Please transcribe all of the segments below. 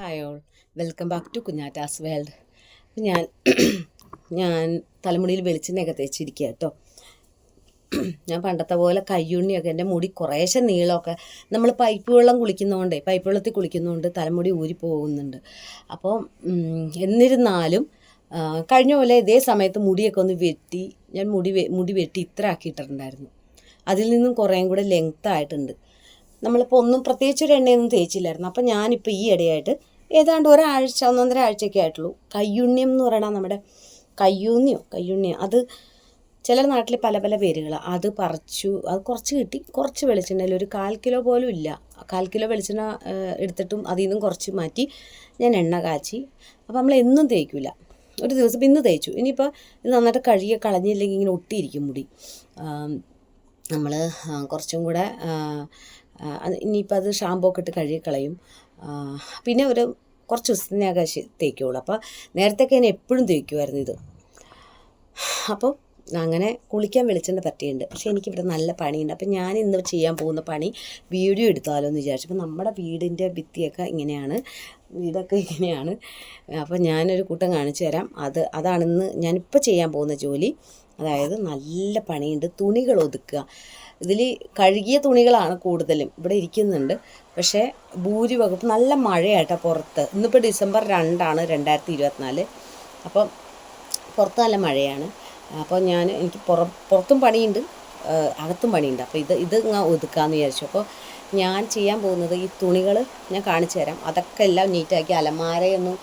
Hi all welcome back to Kunjattas world ഞാൻ ഞാൻ തലമുടിയിൽ വെളിച്ചെണ്ണയൊക്കെ തേച്ചിരിക്കുക കേട്ടോ. ഞാൻ പണ്ടത്തെ പോലെ കയ്യുണ്ണിയൊക്കെ എന്റെ മുടി കുറേശ്ശെ നീളമൊക്കെ. നമ്മൾ പൈപ്പ് വെള്ളം കുളിക്കുന്നതുകൊണ്ടേ പൈപ്പ് വെള്ളത്തിൽ കുളിക്കുന്നതുകൊണ്ട് തലമുടി ഊരി പോകുന്നുണ്ട്. അപ്പോൾ എന്നിരുന്നാലും കഴിഞ്ഞ പോലെ ഇതേ സമയത്ത് മുടിയൊക്കെ ഒന്ന് വെട്ടി ഞാൻ മുടി മുടി വെട്ടി ഇത്ര ആക്കിയിട്ടുണ്ടായിരുന്നു അതിൽ നിന്നും കുറേയും കൂടെ ലെങ്ത് ആയിട്ടുണ്ട്. നമ്മളിപ്പോൾ ഒന്നും പ്രത്യേകിച്ച് ഒരു എണ്ണയൊന്നും തേച്ചില്ലായിരുന്നു. അപ്പം ഞാനിപ്പോൾ ഈ ഇടയായിട്ട് ഏതാണ്ട് ഒരാഴ്ച ഒന്നൊന്നര ആഴ്ചയൊക്കെ ആയിട്ടുള്ളൂ. കയ്യുണ്യം എന്ന് പറയണ നമ്മുടെ കയ്യൂന്നിയോ? കയ്യുണ്ണിയോ അത് ചില നാട്ടിൽ പല പല പേരുകളാണ് അത് പറിച്ചു അത് കുറച്ച് കിട്ടി. കുറച്ച് വെളിച്ചെണ്ണയിൽ ഒരു കാൽ കിലോ പോലും ഇല്ല. കാൽ കിലോ വെളിച്ചെണ്ണ എടുത്തിട്ടും അതിൽ നിന്നും കുറച്ച് മാറ്റി ഞാൻ എണ്ണ കാച്ചി. അപ്പോൾ നമ്മൾ എന്നും തേക്കില്ല ഒരു ദിവസം ഇന്ന് തേച്ചു. ഇനിയിപ്പോൾ ഇത് നന്നായിട്ട് കഴുകി കളഞ്ഞില്ലെങ്കിൽ ഇങ്ങനെ ഒട്ടിയിരിക്കും മുടി. നമ്മൾ കുറച്ചും കൂടെ ഇനിയിപ്പോൾ അത് ഷാമ്പൂ ഒക്കെ ഇട്ട് കഴുകി കളയും. പിന്നെ ഒരു കുറച്ച് ദിവസത്തിനകം തേക്കുള്ളൂ. അപ്പോൾ നേരത്തെയൊക്കെ ഞാൻ എപ്പോഴും തേക്കുമായിരുന്നു ഇത്. അപ്പോൾ അങ്ങനെ കുളിക്കാൻ വെളിച്ചെണ്ണ പറ്റിയുണ്ട് പക്ഷേ എനിക്കിവിടെ നല്ല പണിയുണ്ട്. അപ്പം ഞാൻ ഇന്ന് ചെയ്യാൻ പോകുന്ന പണി വീഡിയോ എടുത്താലോ എന്ന് വിചാരിച്ചു. അപ്പം നമ്മുടെ വീടിന്റെ ഭിത്തിയൊക്കെ ഇങ്ങനെയാണ്. വീടൊക്കെ ഇങ്ങനെയാണ്. അപ്പോൾ ഞാനൊരു കൂട്ടം കാണിച്ചു തരാം. അത് അതാണിന്ന് ഞാനിപ്പോൾ ചെയ്യാൻ പോകുന്ന ജോലി. അതായത് നല്ല പണിയുണ്ട്. തുണികൾ ഒതുക്കുക. ഇതിൽ കഴുകിയ തുണികളാണ് കൂടുതലും ഇവിടെ ഇരിക്കുന്നുണ്ട്. പക്ഷേ ഭൂരിവകുപ്പ് നല്ല മഴയാട്ടോ പുറത്ത്. ഇന്നിപ്പോൾ ഡിസംബർ രണ്ടാണ് രണ്ടായിരത്തി ഇരുപത്തിനാല്. അപ്പം പുറത്ത് നല്ല മഴയാണ്. അപ്പോൾ ഞാൻ എനിക്ക് പുറ പുറത്തും പണിയുണ്ട്. അകത്തും പണിയുണ്ട്. അപ്പോൾ ഇത് ഇത് ഞാൻ ഒതുക്കാമെന്ന് വിചാരിച്ചു. അപ്പോൾ ഞാൻ ചെയ്യാൻ പോകുന്നത് ഈ തുണികൾ ഞാൻ കാണിച്ചു തരാം. അതൊക്കെ എല്ലാം നീറ്റാക്കി അലമാരയൊന്നും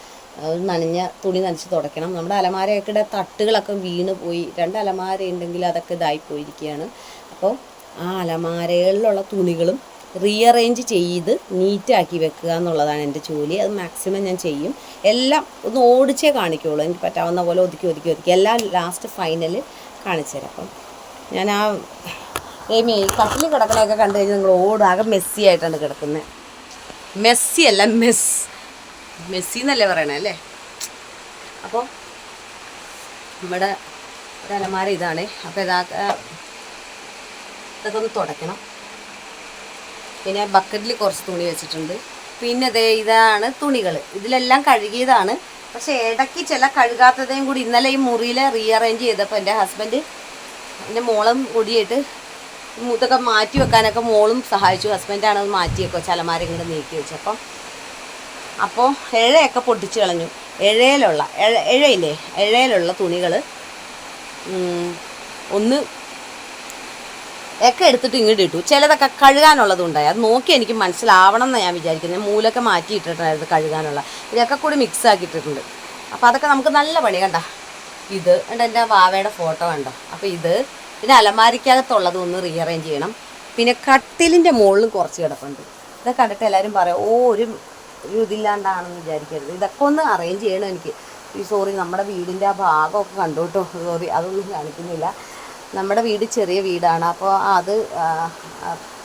നനഞ്ഞ തുണി നനച്ച് തുടയ്ക്കണം. നമ്മുടെ അലമാരയൊക്കെ തട്ടുകളൊക്കെ വീണ് പോയി. രണ്ട് അലമാര ഉണ്ടെങ്കിൽ അതൊക്കെ ഇതായി പോയിരിക്കുകയാണ്. അപ്പോൾ ആ അലമാരകളിലുള്ള തുണികളും റീഅറേഞ്ച് ചെയ്ത് നീറ്റാക്കി വെക്കുക എന്നുള്ളതാണ് എന്റെ ജോലി. അത് മാക്സിമം ഞാൻ ചെയ്യും. എല്ലാം ഒന്ന് ഓടിച്ചേ കാണിക്കുള്ളൂ. എനിക്ക് പറ്റാവുന്ന പോലെ ഒതുക്കി ഒതുക്കി ഒതുക്കി. എല്ലാം ലാസ്റ്റ് ഫൈനൽ കാണിച്ചു തരാം. അപ്പം ഞാൻ ആ ഏമി കട്ടിൽ കിടക്കണമൊക്കെ കണ്ടു കഴിഞ്ഞാൽ നിങ്ങൾ ഓടാകെ മെസ്സി ആയിട്ടാണ് കിടക്കുന്നത് മെസ്സി അല്ല മെസ് മെസ്സി എന്നല്ലേ പറയണേ അല്ലേ? അപ്പോൾ നമ്മുടെ ഒരു അലമാര ഇതാണ്. അപ്പോൾ ഇതാ ഇതൊക്കെ ഒന്ന് തുടയ്ക്കണം. പിന്നെ ബക്കറ്റിൽ കുറച്ച് തുണി വെച്ചിട്ടുണ്ട്. പിന്നെ ദേ ഇതാണ് തുണികൾ. ഇതിലെല്ലാം കഴുകിയതാണ്. പക്ഷെ ഇടയ്ക്ക് ചില കഴുകാത്തതേയും കൂടി ഇന്നലെ ഈ മുറിയിൽ റീഅറേഞ്ച് ചെയ്തപ്പോൾ എന്റെ ഹസ്ബൻഡ് എന്റെ മോളും കൂടിയിട്ട് ഇതൊക്കെ മാറ്റി വെക്കാനൊക്കെ മോളും സഹായിച്ചു. ഹസ്ബൻഡാണ് അത് മാറ്റി വെക്കുക ചലമാര ഇങ്ങോട്ട് നീക്കി വെച്ചപ്പം. അപ്പോൾ ഇഴയൊക്കെ പൊട്ടിച്ച് കളഞ്ഞു. ഇഴയിലുള്ള ഇഴ ഇഴയില്ലേ ഇഴയിലുള്ള തുണികൾ ഒന്ന് ഒക്കെ എടുത്തിട്ട് ഇങ്ങോട്ട് ഇട്ടു. ചിലതൊക്കെ കഴുകാനുള്ളതുണ്ടായി അത് നോക്കി എനിക്ക് മനസ്സിലാവണം എന്ന് ഞാൻ വിചാരിക്കുന്നത് മൂലൊക്കെ മാറ്റി ഇട്ടിട്ടുണ്ടായിരുന്നു കഴുകാനുള്ള. ഇതൊക്കെ കൂടി മിക്സ് ആക്കിയിട്ടിട്ടുണ്ട്. അപ്പോൾ അതൊക്കെ നമുക്ക് നല്ല പണി കണ്ട? ഇത് കണ്ട? എന്റെ വാവയുടെ ഫോട്ടോ കണ്ടോ? അപ്പോൾ ഇത് പിന്നെ അലമാരിക്കകത്തുള്ളത് ഒന്ന് റീഅറേഞ്ച് ചെയ്യണം. പിന്നെ കട്ടിലിന്റെ മുകളിലും കുറച്ച് കിടപ്പുണ്ട്. ഇതൊക്കെ കണ്ടിട്ട് എല്ലാവരും പറയും ഓ ഒരു ഒരു ഇതില്ലാണ്ടാണെന്ന് വിചാരിക്കരുത്. ഇതൊക്കെ ഒന്ന് അറേഞ്ച് ചെയ്യണം എനിക്ക്. ഈ സോറി നമ്മുടെ വീടിന്റെ ആ ഭാഗമൊക്കെ കണ്ടു കേട്ടോ. സോറി അതൊന്നും കാണിക്കുന്നില്ല. നമ്മുടെ വീട് ചെറിയ വീടാണ്. അപ്പോൾ അത്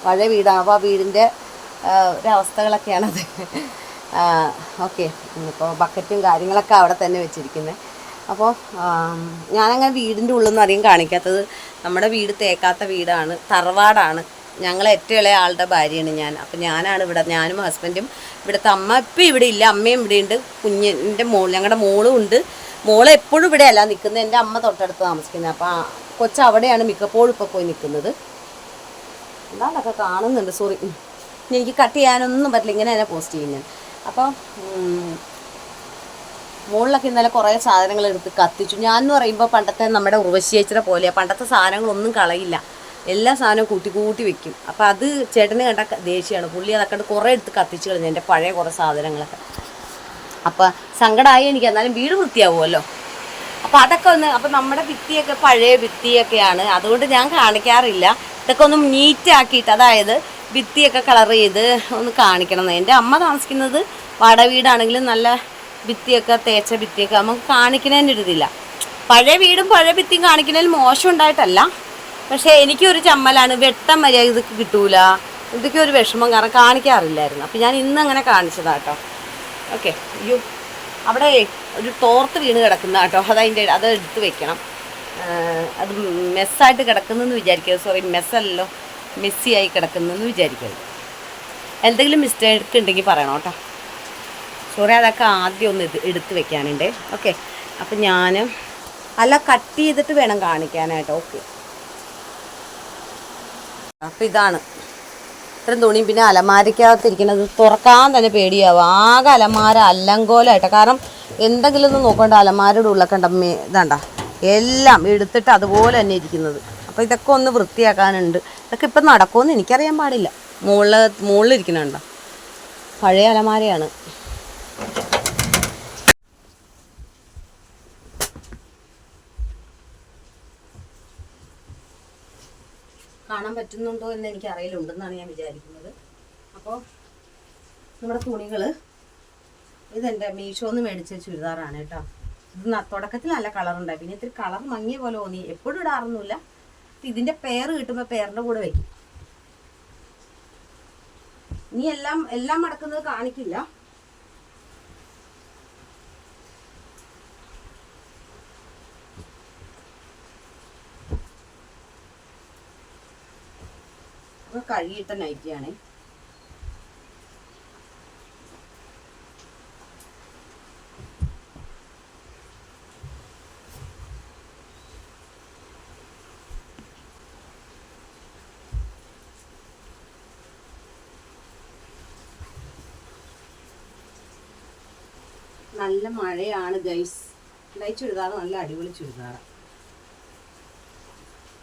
പഴയ വീടാണ് അപ്പോൾ ആ വീടിന്റെ ഒരവസ്ഥകളൊക്കെയാണ് ഒരവസ്ഥകളൊക്കെയാണത്. ഓക്കെ. ഇപ്പോൾ ബക്കറ്റും കാര്യങ്ങളൊക്കെ അവിടെ തന്നെ വെച്ചിരിക്കുന്നത് അപ്പോൾ ഞാനങ്ങനെ വീടിന്റെ ഉള്ളൊന്നും അധികം കാണിക്കാത്തത് നമ്മുടെ വീട് തേക്കാത്ത വീടാണ്. തറവാടാണ്. ഞങ്ങൾ ഏറ്റവും ഇളയ ആളുടെ ഭാര്യയാണ് ഞാൻ. അപ്പം ഞാനാണ് ഇവിടെ ഞാനും ഹസ്ബൻഡും ഇവിടുത്തെ അമ്മ ഇപ്പം ഇവിടെ ഇല്ല. അമ്മയും ഇവിടെ ഉണ്ട്. കുഞ്ഞിന്റെ മോൾ ഞങ്ങളുടെ മോളും ഉണ്ട്. മോൾ എപ്പോഴും ഇവിടെ അല്ല നിൽക്കുന്നത് എന്റെ അമ്മ തൊട്ടടുത്ത് താമസിക്കുന്നത് അപ്പോൾ കൊച്ച് അവിടെയാണ് മിക്കപ്പോഴും ഇപ്പോൾ പോയി നിൽക്കുന്നത്. എന്താണ്ടൊക്കെ കാണുന്നുണ്ട്. സോറി എനിക്ക് കട്ട് ചെയ്യാനൊന്നും പറ്റില്ല. ഇങ്ങനെ തന്നെ പോസ്റ്റ് ചെയ്യുന്നത് അപ്പോൾ മുകളിലൊക്കെ ഇന്നലെ കുറേ സാധനങ്ങൾ എടുത്ത് കത്തിച്ചു. ഞാൻ എന്ന് പറയുമ്പോൾ പണ്ടത്തെ നമ്മുടെ ഉർവശിയേച്ചിയുടെ പോലെയാണ് പണ്ടത്തെ സാധനങ്ങളൊന്നും കളയില്ല. എല്ലാ സാധനവും കൂട്ടി കൂട്ടി വെക്കും. അപ്പോൾ അത് ചേട്ടന് കണ്ട ദേഷ്യമാണ് പുള്ളി അതൊക്കെ കുറേ എടുത്ത് കത്തിച്ച് കളഞ്ഞു. എന്റെ പഴയ കുറേ സാധനങ്ങളൊക്കെ. അപ്പോൾ സങ്കടമായി എനിക്ക്. എന്നാലും വീട് വൃത്തിയാവുമല്ലോ. അപ്പോൾ അതൊക്കെ ഒന്ന് അപ്പോൾ നമ്മുടെ ഭിത്തിയൊക്കെ പഴയ ഭിത്തിയൊക്കെയാണ്. അതുകൊണ്ട് ഞാൻ കാണിക്കാറില്ല. ഇതൊക്കെ ഒന്ന് നീറ്റാക്കിയിട്ട് അതായത് ഭിത്തിയൊക്കെ കളർ ചെയ്ത് ഒന്ന് കാണിക്കണം എന്റെ അമ്മ താമസിക്കുന്നത് വാടക വീടാണെങ്കിലും നല്ല ഭിത്തിയൊക്കെ തേച്ച ഭിത്തിയൊക്കെ നമുക്ക് കാണിക്കുന്നതിന്റെ ഒരിതില്ല പഴയ വീടും പഴയ ഭിത്തിയും കാണിക്കുന്നതിൽ മോശം ഉണ്ടായിട്ടല്ല. പക്ഷേ എനിക്കൊരു ചമ്മലാണ് വെട്ടം മര്യാദ ഇത് കിട്ടൂല. ഇതൊക്കെ ഒരു വിഷമം കാരണം കാണിക്കാറില്ലായിരുന്നു. അപ്പം ഞാൻ ഇന്ന് അങ്ങനെ കാണിച്ചതാട്ടോ. ഓക്കെ അയ്യോ. അവിടെ ഒരു തോർത്ത് വീണ് കിടക്കുന്ന കേട്ടോ. അതതിന്റെ അത് എടുത്ത് വെക്കണം. അത് മെസ്സായിട്ട് കിടക്കുന്നെന്ന് വിചാരിക്കരുത്. സോറി മെസ്സല്ലോ മെസ്സിയായി കിടക്കുന്നെന്ന് വിചാരിക്കരുത്. എന്തെങ്കിലും മിസ്റ്റേക്ക് ഉണ്ടെങ്കിൽ പറയണം കേട്ടോ. സോറി അതൊക്കെ ആദ്യം ഒന്ന് ഇത് എടുത്ത് വെക്കാനുണ്ട്. ഓക്കെ അപ്പം ഞാൻ അല്ല കട്ട് ചെയ്തിട്ട് വേണം കാണിക്കാനായിട്ട്. ഓക്കെ അപ്പം ഇതാണ്. ഇത്രയും തുണിയും പിന്നെ അലമാരിക്കകത്തിരിക്കുന്നത് തുറക്കാൻ തന്നെ പേടിയാവും. ആകെ അലമാര അല്ലങ്കോലായിട്ട് കാരണം എന്തെങ്കിലും ഒന്ന് നോക്കണ്ട അലമാരയുടെ ഉള്ളക്കണ്ട ഇതാണ്ട. എല്ലാം എടുത്തിട്ട് അതുപോലെ തന്നെ ഇരിക്കുന്നത്. അപ്പോൾ ഇതൊക്കെ ഒന്ന് വൃത്തിയാക്കാനുണ്ട്. ഇതൊക്കെ ഇപ്പം നടക്കുമെന്ന് എനിക്കറിയാൻ പാടില്ല. മുകളിൽ മുകളിലിരിക്കണുണ്ടോ പഴയ അലമാരയാണ്. കാണാൻ പറ്റുന്നുണ്ടോ എന്ന് എനിക്ക് അറിയില്ലുണ്ടെന്നാണ് ഞാൻ വിചാരിക്കുന്നത്. അപ്പോൾ നമ്മുടെ തുണികൾ ഇതെന്റെ മീഷോന്ന് മേടിച്ച ചുരിദാറാണ് കേട്ടോ. ഇത് തുടക്കത്തിൽ നല്ല കളർ ഉണ്ടായി പിന്നെ ഇത്തിരി കളർ മങ്ങിയ പോലെ തോന്നി. എപ്പോഴും ഇടാറൊന്നുമില്ല. ഇതിന്റെ പെയർ കിട്ടുമ്പോൾ പേരിന്റെ കൂടെ വയ്ക്കും ഇനി എല്ലാം എല്ലാം മടക്കുന്നത് കാണിക്കില്ല. കഴുകിയിട്ട നൈറ്റിയാണ് നല്ല മഴയാണ് ഗൈസ് ലൈ ചുരിദാർ നല്ല അടിപൊളി ചുരിദാറാണ്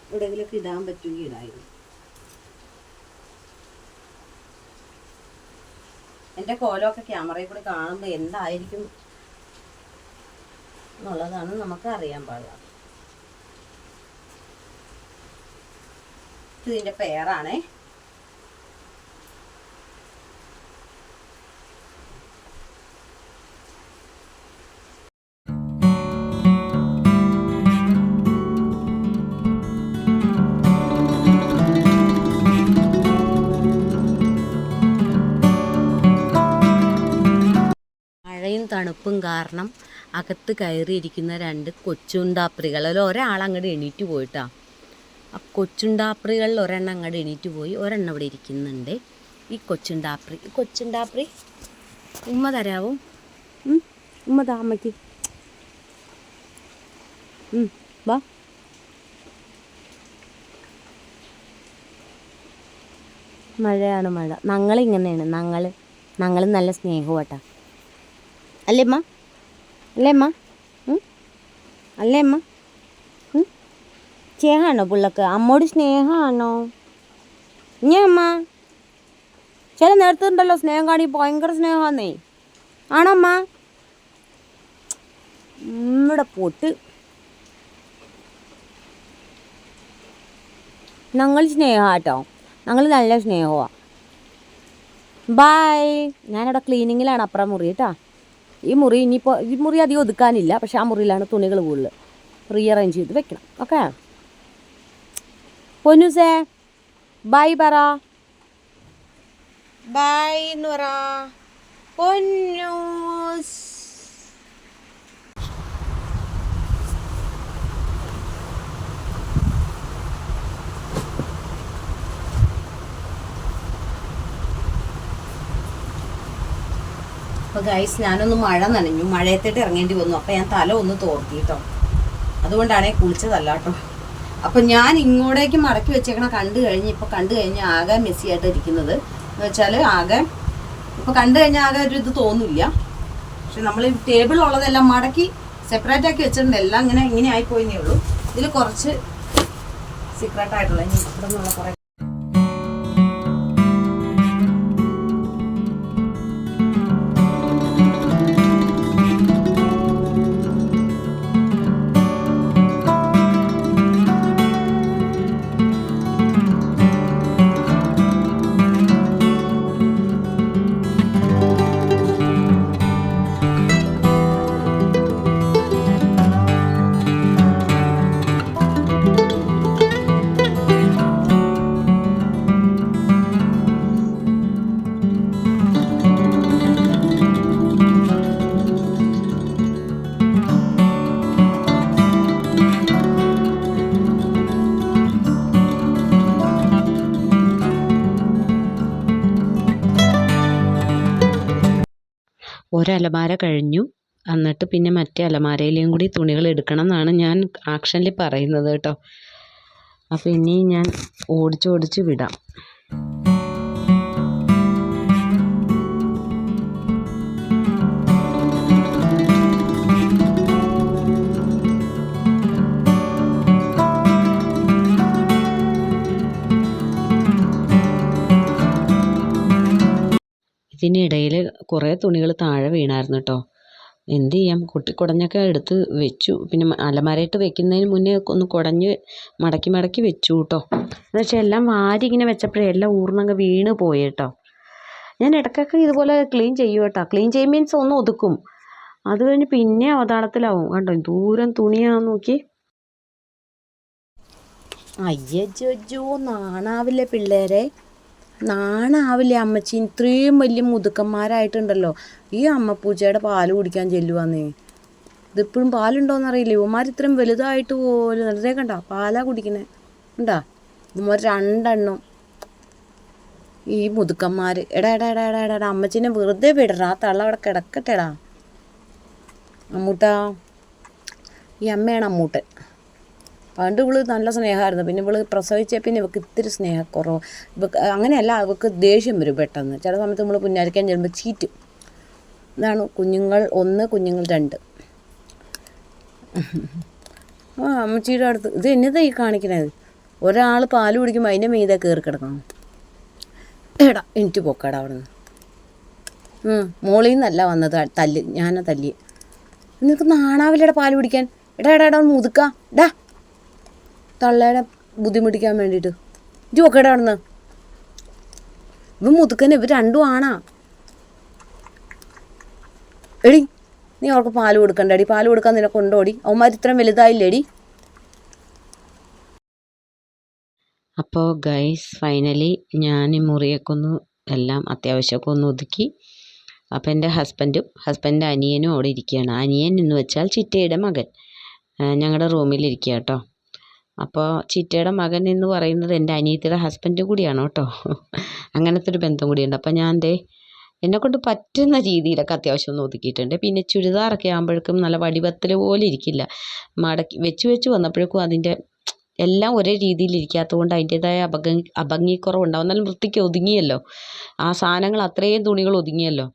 എവിടെയെങ്കിലൊക്കെ ഇടാൻ പറ്റുമെങ്കിൽ ഇടായിരുന്നു. എന്റെ കോലമൊക്കെ ക്യാമറയിൽ കൂടി കാണുമ്പോൾ എന്തായിരിക്കും എന്നുള്ളതാണ് നമുക്ക് അറിയാൻ പാടുക ഇതിന്റെ പേരാണേ. തണുപ്പും കാരണം അകത്ത് കയറിയിരിക്കുന്ന രണ്ട് കൊച്ചുണ്ടാപ്രികളിൽ ഒരാൾ അങ്ങോട്ട് എണീറ്റ് പോയിട്ടാ. ആ കൊച്ചുണ്ടാപ്രികളിൽ ഒരെണ്ണം അങ്ങോട്ട് എണീറ്റ് പോയി. ഒരെണ്ണം ഇവിടെ ഇരിക്കുന്നുണ്ട്. ഈ കൊച്ചുണ്ടാപ്രി ഈ കൊച്ചുണ്ടാപ്രി. ഉമ്മ തരാവും? ഉമ്മ താമക്ക് വാ. മഴയാണ് മഴ. ഞങ്ങളിങ്ങനെയാണ്. ഞങ്ങൾ ഞങ്ങൾ നല്ല സ്നേഹമാട്ടാ അല്ലേ അമ്മ അല്ലേ അമ്മ? അല്ലേ അമ്മ? സ്നേഹമാണോ പിള്ളക്ക്? അമ്മോട് സ്നേഹമാണോ ഞാൻ അമ്മ ചില നേരത്തെ ഉണ്ടല്ലോ സ്നേഹം കാണി ഭയങ്കര സ്നേഹമാന്നേ അമ്മ ഇവിടെ പോട്ട്. ഞങ്ങൾ സ്നേഹമാട്ടോ ഞങ്ങൾ നല്ല സ്നേഹമാണ് ബായ് ഞാനവിടെ ക്ലീനിങ്ങിലാണ് അപ്പുറം മുറി കേട്ടാ ഈ മുറി ഇനിയിപ്പോൾ ഈ മുറി അധികം ഒതുക്കാനില്ല പക്ഷെ ആ മുറിയിലാണ് തുണികൾ കൂടുതൽ റീഅറേഞ്ച് ചെയ്ത് വെക്കണം. ഓക്കെ പൊന്നുസേ ബൈ പറ. ബൈ പൊന്നൂസ്. അപ്പോൾ ഗൈസ് ഞാനൊന്ന് മഴ നനഞ്ഞു. മഴയത്തേട്ട് ഇറങ്ങേണ്ടി വന്നു. അപ്പോൾ ഞാൻ തല ഒന്ന് തോർത്തി കേട്ടോ അതുകൊണ്ടാണ് കുളിച്ചതല്ല കേട്ടോ അപ്പം ഞാൻ ഇങ്ങോട്ടേക്ക് മടക്കി വെച്ചേക്കണ കണ്ടു കഴിഞ്ഞ് ഇപ്പോൾ കണ്ടു കഴിഞ്ഞ ആകെ മെസ്സി ആയിട്ട് ഇരിക്കുന്നത്. എന്ന് വെച്ചാൽ ആകെ ഇപ്പോൾ കണ്ടു കഴിഞ്ഞ ആകെ ഒരു ഇത് തോന്നില്ല. പക്ഷെ നമ്മൾ ഉള്ളതെല്ലാം മടക്കി സെപ്പറേറ്റ് ആക്കി വെച്ചിട്ടുണ്ട്. എല്ലാം ഇങ്ങനെ ഇങ്ങനെ ആയിപ്പോയിന്നേ ഉള്ളൂ. ഇതിൽ കുറച്ച് സീക്രട്ടായിട്ടുള്ള ഇവിടെ നിന്നുള്ള കുറേ ഒരലമാര കഴിഞ്ഞു. എന്നിട്ട് പിന്നെ മറ്റേ അലമാരയിലേയും കൂടി തുണികൾ എടുക്കണം എന്നാണ് ഞാൻ ആക്ഷനിൽ പറയുന്നത് കേട്ടോ. അപ്പോൾ ഇനി ഞാൻ ഓടിച്ചോടിച്ച് വിടാം. ഇതിനിടയിൽ കുറേ തുണികൾ താഴെ വീണായിരുന്നു കേട്ടോ എന്ത് ചെയ്യാം? കുട്ടി കുടഞ്ഞൊക്കെ എടുത്ത് വെച്ചു. പിന്നെ അലമാരയിട്ട് വെക്കുന്നതിന് മുന്നേ ഒന്ന് കുടഞ്ഞ് മടക്കി മടക്കി വെച്ചു കേട്ടോ എന്ന് വെച്ചാൽ എല്ലാം വാരി ഇങ്ങനെ വെച്ചപ്പോഴേ എല്ലാം ഊർന്നങ്ങ് വീണ് പോയി കേട്ടോ ഞാൻ ഇടയ്ക്കൊക്കെ ഇതുപോലെ ക്ലീൻ ചെയ്യും കേട്ടോ ക്ലീൻ ചെയ്യും മീൻസ് ഒന്ന് ഒതുക്കും. അത് കഴിഞ്ഞ് പിന്നെ അവതാളത്തിലാവും. കണ്ടോ? ദൂരം തുണിയാന്ന് നോക്കി. അയ്യജ്ജോ നാണാവില്ലേ പിള്ളേരെ? നാണാവില്ലേ അമ്മച്ചി? ഇത്രയും വലിയ മുതുക്കന്മാരായിട്ടുണ്ടല്ലോ. ഈ അമ്മപ്പൂച്ചയുടെ പാൽ കുടിക്കാൻ ചെല്ലുവാന്നേ. ഇതിപ്പോഴും പാലുണ്ടോയെന്നറിയില്ല ഇവന്മാർ ഇത്രയും വലുതായിട്ട് പോലും നല്ലതേ കണ്ട? പാലാ കുടിക്കണേ. ഉണ്ടാ ഇവന്മാർ രണ്ടെണ്ണം. ഈ മുതുക്കന്മാർ എടാ എടാ എടാ എടാ എടാ അമ്മച്ചിനെ വെറുതെ വിടറ ആ തള്ള അവിടെ കിടക്കട്ടെടാ. അമ്മൂട്ടാ. ഈ അമ്മയാണ് അമ്മൂട്ടൻ. പണ്ട് ഇവൾ നല്ല സ്നേഹമായിരുന്നു. പിന്നെ ഇവൾ പ്രസവിച്ച പിന്നെ ഇവക്ക് ഇത്തിരി സ്നേഹക്കുറവ്. ഇവക്ക് അങ്ങനെയല്ല അവൾക്ക് ദേഷ്യം വരും പെട്ടെന്ന്. ചില സമയത്ത് നമ്മൾ പുന്നാരിക്കാൻ ചെല്ലുമ്പോൾ ചീറ്റും. ഇതാണ് കുഞ്ഞുങ്ങൾ ഒന്ന് കുഞ്ഞുങ്ങൾ രണ്ട്. ആ അമ്മച്ചിയുടെ അടുത്ത്. ഇത് എന്നതാ ഈ കാണിക്കണത്? ഒരാൾ പാൽ കുടിക്കുമ്പോൾ അതിന്റെ മീതെ കയറി കിടക്കണം. എടാ എനിക്ക് പോക്കാടാ അവിടെ നിന്ന് മോളിൽ നിന്നല്ല വന്നത് തല്ല്. ഞാനാ തല്ലി നിനക്ക് നാണാവില്ലടാ പാൽ കുടിക്കാൻ. എടാ എടാ എടാ മുതുക്കാ. ഡാ തള്ളേടെ ബുദ്ധിമുട്ടിക്കാൻ വേണ്ടിയിട്ട്. ഇത് നോക്കടാ അവിടെ നിന്ന് ഇവ മുതുക്കനെ ഇവ രണ്ടും ആണാ. എടി നീ അവർക്ക് പാൽ കൊടുക്കണ്ടടി. പാൽ കൊടുക്കാൻ നിന്നെ കൊണ്ടോടി. അവന്മാർ ഇത്രയും വലുതായില്ലേടി? അപ്പോൾ ഗൈസ് ഫൈനലി ഞാൻ മുറിയൊക്കെ ഒന്ന് എല്ലാം അത്യാവശ്യമൊക്കെ ഒന്ന് ഒതുക്കി. അപ്പോൾ എന്റെ ഹസ്ബൻഡും ഹസ്ബൻഡിന്റെ അനിയനും അവിടെ ഇരിക്കുകയാണ്. അനിയൻ എന്ന് വെച്ചാൽ ചിറ്റയുടെ മകൻ. ഞങ്ങളുടെ റൂമിലിരിക്കുക കേട്ടോ. അപ്പോൾ ചിറ്റയുടെ മകൻ എന്ന് പറയുന്നത് എന്റെ അനിയത്തിയുടെ ഹസ്ബൻഡ് കൂടിയാണ് കേട്ടോ. അങ്ങനത്തെ ഒരു ബന്ധം കൂടിയുണ്ട്. അപ്പോൾ ഞാൻ ദേ എന്നെക്കൊണ്ട് പറ്റുന്ന രീതിയിലൊക്കെ അത്യാവശ്യം ഒന്ന് ഒതുക്കിയിട്ടുണ്ട്. പിന്നെ ചുരിദാറൊക്കെ ആകുമ്പോഴേക്കും നല്ല വടിവത്തൽ പോലെ ഇരിക്കില്ല. മടക്കി വെച്ച് വെച്ച് വന്നപ്പോഴേക്കും അതിന്റെ എല്ലാം ഒരേ രീതിയിൽ ഇരിക്കാത്തത് കൊണ്ട് അതിന്റേതായ അഭംഗി അഭംഗിക്കുറവുണ്ടാവും. എന്നാലും വൃത്തിക്ക് ഒതുങ്ങിയല്ലോ. ആ സാധനങ്ങൾ അത്രയും തുണികൾ ഒതുങ്ങിയല്ലോ.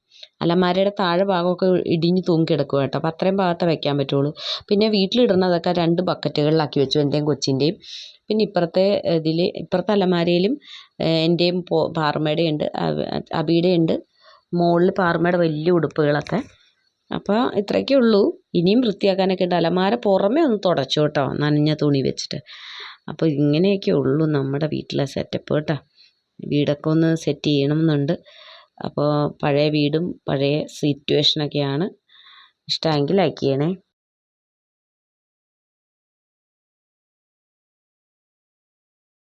അലമാരയുടെ താഴെ ഭാഗമൊക്കെ ഇടിഞ്ഞ് തൂങ്ങി കിടക്കുക കേട്ടോ. അപ്പോൾ അത്രയും ഭാഗത്തേ വയ്ക്കാൻ പറ്റുള്ളൂ. പിന്നെ വീട്ടിലിടുന്നതൊക്കെ രണ്ട് ബക്കറ്റുകളിലാക്കി വെച്ചു എന്റെയും കൊച്ചിന്റെയും പിന്നെ ഇപ്പുറത്തെ ഇതിൽ ഇപ്പുറത്തെ അലമാരയിലും എന്റെയും പാറമ്മയുടെ ഉണ്ട് അബിയുടെ ഉണ്ട്. മുകളിൽ പാറമ്മയുടെ വലിയ ഉടുപ്പുകളൊക്കെ. അപ്പോൾ ഇത്രയൊക്കെ ഉള്ളൂ. ഇനിയും വൃത്തിയാക്കാനൊക്കെ ഉണ്ട്. അലമാര പുറമേ ഒന്ന് തുടച്ചു കേട്ടോ നനഞ്ഞ തുണി വെച്ചിട്ട്. അപ്പോൾ ഇങ്ങനെയൊക്കെ ഉള്ളൂ നമ്മുടെ വീട്ടിലെ സെറ്റപ്പ് കേട്ടോ. വീടൊക്കെ ഒന്ന് സെറ്റ് ചെയ്യണം എന്നുണ്ട് അപ്പോൾ പഴയ വീടും പഴയ സിറ്റുവേഷനൊക്കെയാണ് ഇഷ്ടമെങ്കിൽ ലൈക്ക് ചെയ്യണേ.